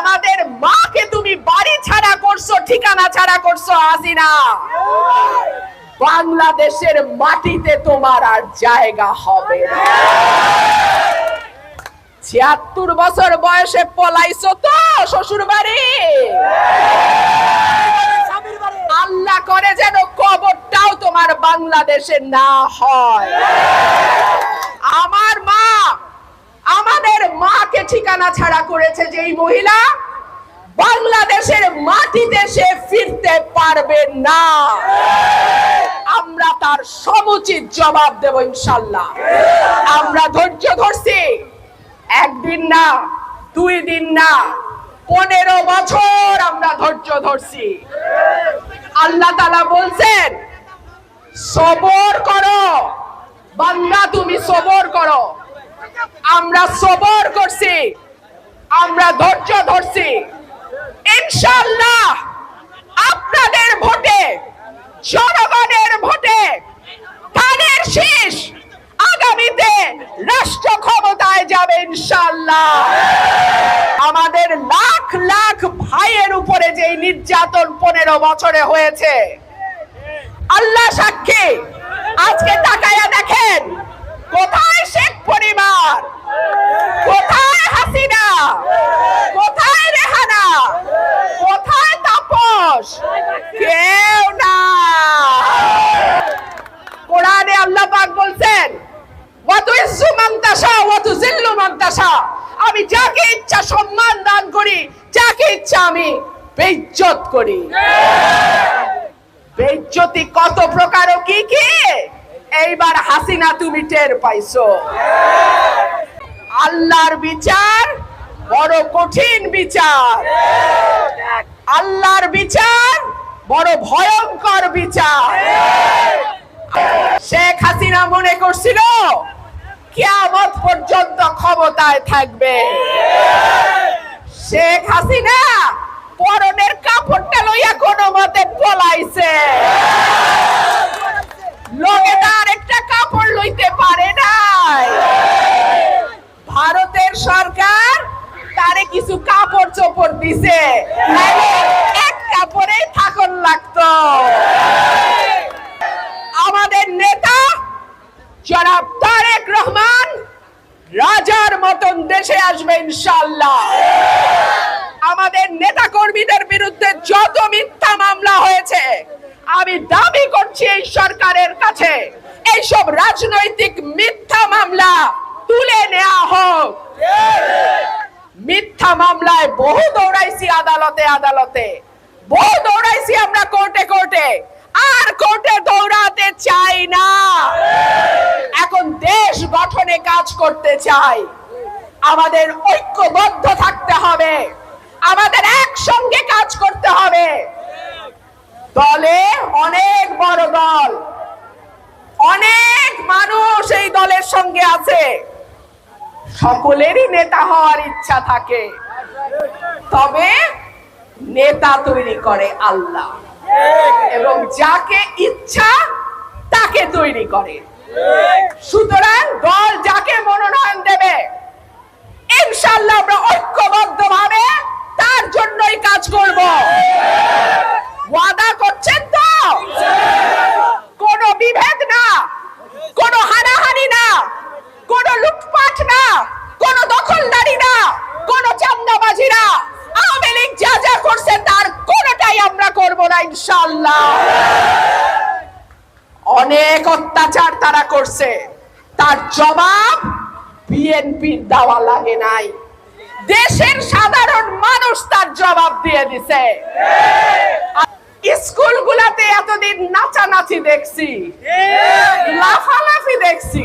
আমাদের মাকে তুমি বাড়ি ছাড়া করছ, ঠিকানা ছাড়া করছ, হাসিনা। বাংলাদেশের মাটিতে তোমার আর জায়গা হবে না। ছিয়াত্তর বছর বয়সে পলাইছো তো শ্বশুর বাড়ি আল্লাহ করে যেন কবরটাও তোমার বাংলাদেশে না হয় আমার মা আমাদের মাকে ঠিকানা ছাড়া করেছে যে এই মহিলা, বাংলাদেশের মাটিতে সে ফিরতে পারবে না। আমরা তার সমুচিত জবাব দেব ইনশাল্লাহ। আমরা ধৈর্য ধরছি। একদিন না, দুই দিন না, পনেরো বছর আমরা ধৈর্য ধরছি। আল্লাহ তালা বলছেন, সবর করো। বান্দা তুমি সবর করো। আমরা সবর করছি। আমরা ধৈর্য ধরছি। ইনশাল্লাহ আপনাদের ভোটে, জনগণের ভোটে ধানের শীষ আগামীতে রাষ্ট্র ক্ষমতায় যাবে ইনশাল্লাহ আমাদের লাখ লাখ ভাইয়ের উপরে যে নির্যাতন পনেরো বছরে হয়েছে, আল্লাহ সাক্ষী, আজকে তাকায়া দেখেন সম্মান দান করি, যাকে ইচ্ছা আমি বেইজ্জত করি। বেইজ্জতি কত প্রকার ও কি কি? এইবার হাসিনা তুমি টের পাইছো। আল্লাহর বিচার বড় কঠিন বিচার। আল্লাহর বিচার বড় ভয়ঙ্কর বিচার। শেখ হাসিনা মনে করছিল, কিয়ামত পর্যন্ত ক্ষমতায় থাকবে। শেখ হাসিনা পরনের কাপড়টা লইয়া কোনো মতে পলাইছে লোকে তার একটা কাপড় লইতে পারে নাই। ভারতের সরকার তারে কিছু কাপড় চোপড় দিছে। এক কাপড়েই থাকন লাগতো। আমাদের নেতা জনাব তারেক রহমান রাজার মতন দেশে আসবে ইনশাল্লাহ আমাদের নেতা কর্মীদের বিরুদ্ধে যত মিথ্যা মামলা হয়েছে, আমি দাবি করছি এই সরকারের কাছে, এইসব রাজনৈতিক মিথ্যা মামলা তুলে নেওয়া হোক। মিথ্যা মামলায় বহু দৌড়াইছি আদালতে আদালতে। বহু দৌড়াইছি আমরা কোর্টে কোর্টে। আর কোর্টে দৌড়াতে চাই না। এখন দেশ গঠনে কাজ করতে চাই। আমাদের ঐক্যবদ্ধ থাকতে হবে। আমাদের একসঙ্গে কাজ করতে হবে। দলে অনেক বড় দল। অনেক মানুষ এই দলের সঙ্গে আছে। সকলেরই নেতা হওয়ার ইচ্ছা থাকে। তবে নেতা তৈরি করে আল্লাহ। এবং যাকে ইচ্ছা, তাকে তৈরি করে। সুতরাং দল যাকে মনোনয়ন দেবে ইনশাল্লাহ আমরা ঐক্যবদ্ধ ভাবে তার জন্যই কাজ করব। ওয়াদা করছেন তো? কোনো বিভেদ না, কোনো হানাহানি না, কোনো লুটপাট না, কোনো দখলদারি না, কোনো চান্দাবাজি না। আওয়ামী লীগ যা যা করছে তার কোনোটাই আমরা করব না ইনশাল্লাহ অনেক অত্যাচার তারা করছে। তার জবাব বিএনপির দেওয়া লাগে নাই। দেশের সাধারণ মানুষ তার জবাব দিয়ে দিছে। স্কুল গুলাতে এতদিন নাচানাচি দেখছি। লাফালাফি দেখছি।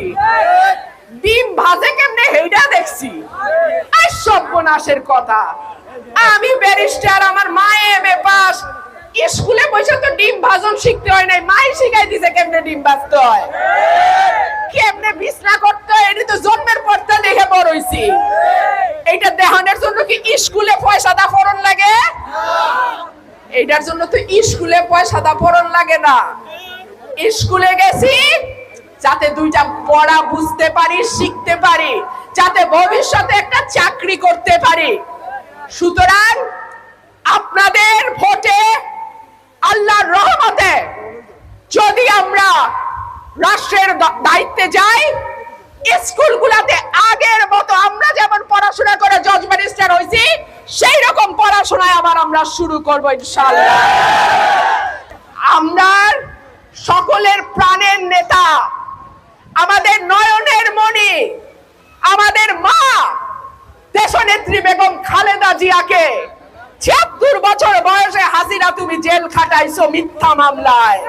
ডিম ভাজে কেমনে হেইটা দেখছি। আর সর্বনাশের কথা। আমি ব্যারিস্টার, আমার মায়ে এম স্কুলে বসে তো ডিম ভাজন শিখতে হয় নাই। মাই শিখাই দিছে কেমনে ডিম ভাজতে হয়। কেমনে বিছনা করতে হয়, এটা তো জন্মের পর তো দেখে বড় হইছি। এইটা দেহানের জন্য কি স্কুলে পয়সা দা ফরন লাগে? এইটার জন্য তো স্কুলে পয়সা দা ফরন লাগে না। স্কুলে গেছি, যাতে দুইটা পড়া বুঝতে পারি, শিখতে পারি, যাতে ভবিষ্যতে একটা চাকরি করতে পারি। সুতরাং আপনাদের ভোটে আল্লাহর রহমতে যদি আমরা রাষ্ট্রের দায়িত্বে যাই, স্কুলগুলোতে আগের মতো আমরা যেমন পড়াশোনা করে জজ ব্যারিস্টার হয়েছি সেই রকম পড়াশোনায় আবার আমরা শুরু করব ইনশাআল্লাহ। আমরা সকলের প্রাণের নেতা, আমাদের নয়নের মণি, আমাদের মা, দেশনেত্রী বেগম খালেদা জিয়াকে ছিয়াত্তর বছর বয়সে হাসিনা তুমি জেল খাটাইছো মিথ্যা মামলায়।